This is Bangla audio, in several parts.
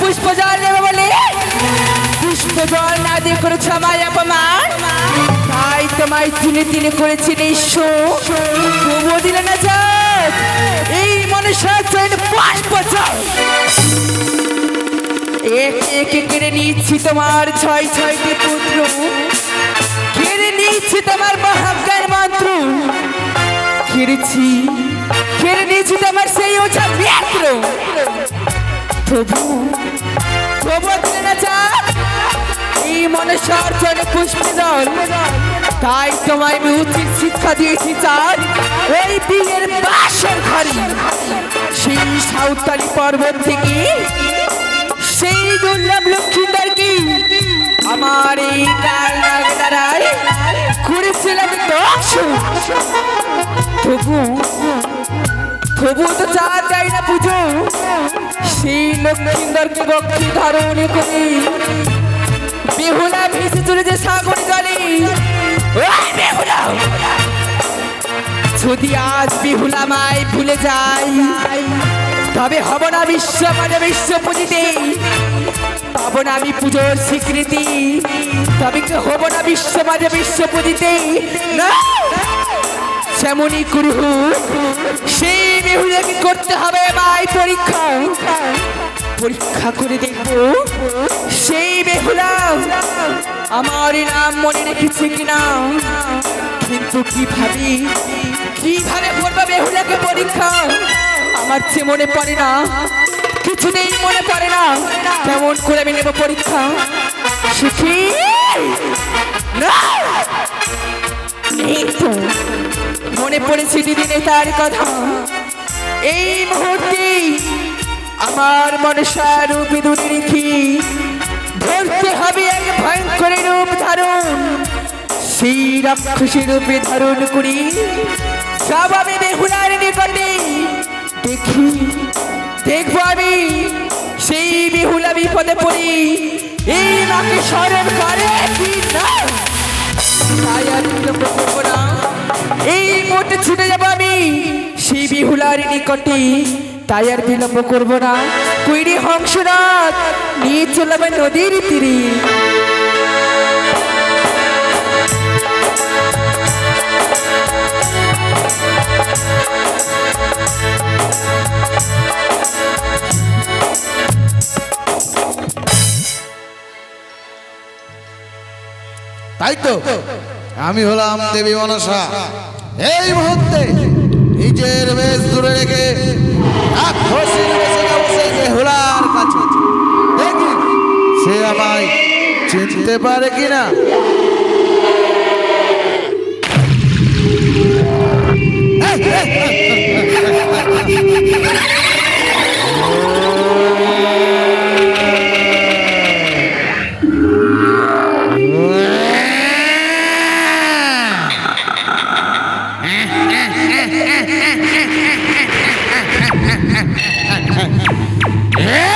পুষ্প জল বলে? পুষ্প জল না দিয়ে করেছ আমায় অপমান? তাই তোমায় তিলে তিলে করেছি নিঃস্ব তবুও দিলে না যাক এই মনুষ্যের চৈন পুষ্প জল একে একে কেড়ে নিচ্ছি তোমার ছয় ছয়টি পুত্র। কেড়ে নিচ্ছি তোমার মহাজ্ঞান মন্ত্র। কেড়েছি, কেড়ে নিয়েছি তোমার সেই ওঝা ব্যাত্র তাই তোমায় আমি উচিত শিক্ষা দিয়েছি চাঁদ। এই বিয়ের বাসর ঘরে সেই সাঁওতালি পর্বত থেকে, সেই দুর্লভ লক্ষ্মীদার কি? আমার এই কাল নাগ দ্বারাই করেছিলাম দক্ষ তবু তবু তো চা দেয় না পুজো। সেই লক্ষ্মীন্দরকে বক্ষী ধারণ করে। বেহুলা ভেসে চলেছে সাগর জলে। যদি আজ বেহুলা মায় ভুলে যাই, তবে হব না বিশ্ব মানে বিশ্ব পুজিতে। পাব না আমি পুজোর স্বীকৃতি। তবে হব না বিশ্ব মাঝে বিশ্ব পুজিতে। না। যেমনই কুরুহু সেই বেহুলাকে করতে হবে মাই পরীক্ষা। পরীক্ষা করে দেখব, সেই বেহুলা আমার নাম মনে রেখেছে কিনা। কিন্তু কি ভাবি কীভাবে করব বেহুলাকে পরীক্ষা? আমার যে মনে পড়ে না, কিছুতেই মনে পড়ে না। কেমন করে আমি নেব পরীক্ষা? শিখি না! মনে পড়েছে দিদিনে তার কথা। এই মুহূর্তে আমার মনসা রূপ দূরে রেখি ধরতে হবে এক ভয়ঙ্কর রূপ ধারণ। সেই রাক্ষসী রূপে ধারণ করি। সব আমি বেহুলার নিকটে। দেখি, দেখব আমি সেই বেহুলা বিপদে পড়ি। এই মাকে স্মরণ করে কি না? এই মুহূর্তে ছুটে যাব আমি সেই বিহুলার নিকটে। তাই আর বিলম্ব করব না। কুইরি হংসরাত নিয়ে চলাবে নদীর তীরে। তাই তো? আমি হলাম দেবী মনসা এই মুহূর্তে নিজের বেশ দূরে রেখে কাছে সে আমায় চিনতে পারে কিনা এই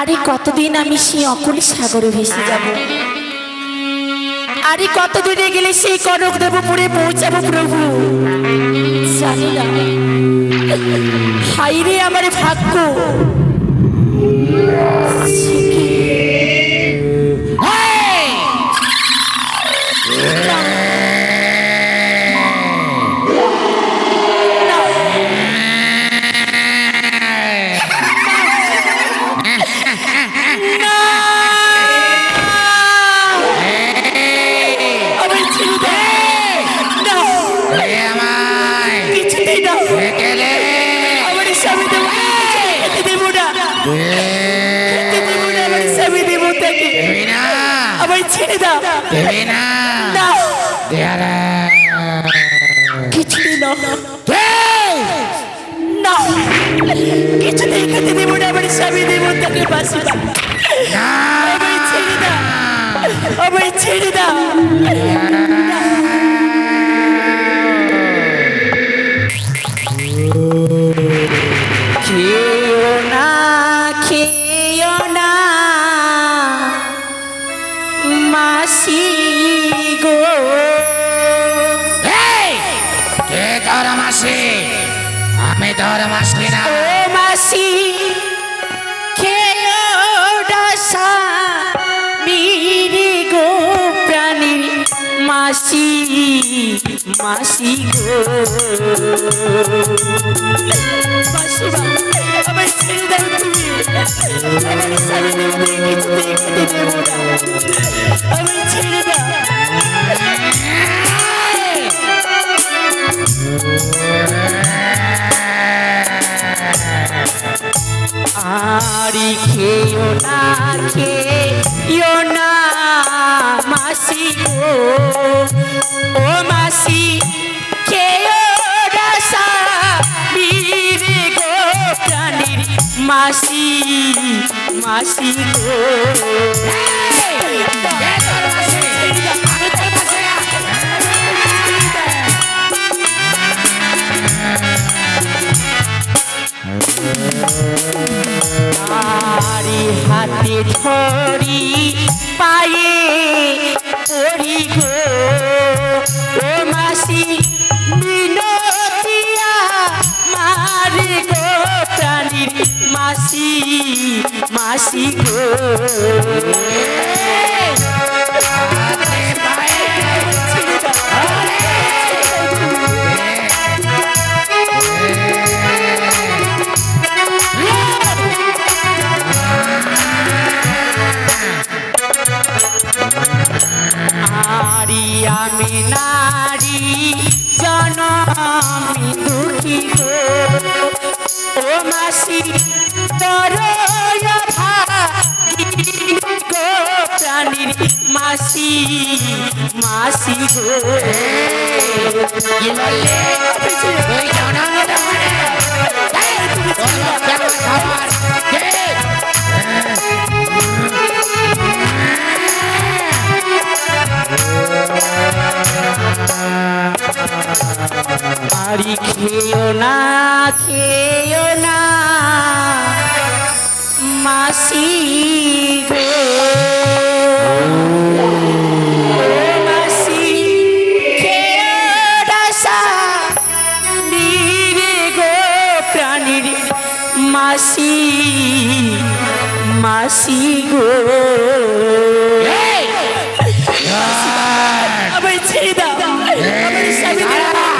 আরে কতদিন আমি সেই অকুল সাগরে ভেসে যাব? আরে কতদিনে গেলে সেই কনক দেবপুরে পৌঁছাবো প্রভু? জানি না। হাইরে আমার ভাগ্য। আমায় ছেড়ে দাও দেবে না দেয়ারা কিছুই না না দেবো তাকে বাসিবা আমায় ছেড়ে দাও। আমায় ছেড়ে দাও। খেও আমার ছেড়ে দাও আরি। খেও না খেও মাসি মাসি গো। হাতে ধরি পায়ে মাসি মাসি মাসি গো। তুই জানান না খেও না মাসি গো। মাসি মাসি গো। এই, আমার ছেড়ে দাও।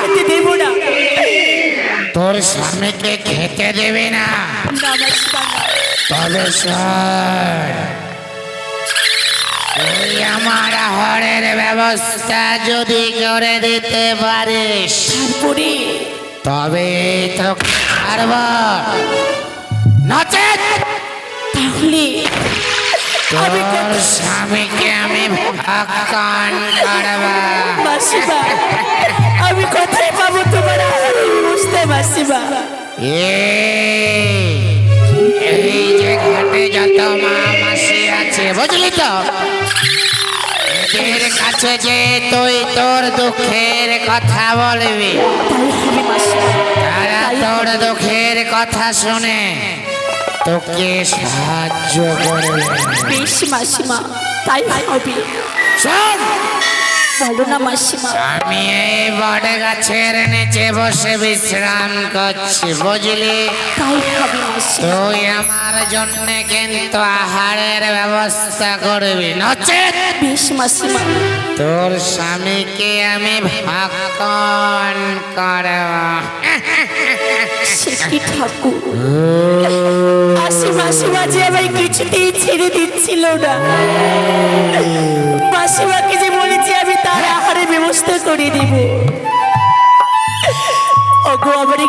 খেতে দেবো না। তোর স্বামীকে খেতে দেবে না। তবে তুই আমার হরের ব্যবস্থা যদি করে দিতে পারিস তবে তোকে ছাড়ব। নচেত তাহলে আমি স্বামীকে আমি ভক্ষণ করব। মাসিমা আমি কোথায় পাবো তোমার? বুঝতে মাসিমা। এই যে ঘাটে যত মা মাসি আছে বুঝলি তো? এদের কাছে যে তুই তোর দুঃখের কথা বলবি তারা তোর দুঃখের কথা শুনে। তোকে সাহায্য করবে বেশ মাসিমা। তাই হবে। বলো না মাসিমা? আমি এই বট গাছের নিচে বসে বিশ্রাম করছি বুঝলি? তাই হবে মাসিমা। তুই আমার জন্য কিন্তু আহারের ব্যবস্থা করবি নচেত। বেশ মাসিমা। তোর স্বামীকে আমি ভাষণ করব। সে কি ঠাকুর? আসি মাসিমা যে আমায় কিছুতেই ছেড়ে দিচ্ছিল না। মাসিমাকে যে বলেছি আহারের ব্যবস্থা করে দিব। ওগো আমার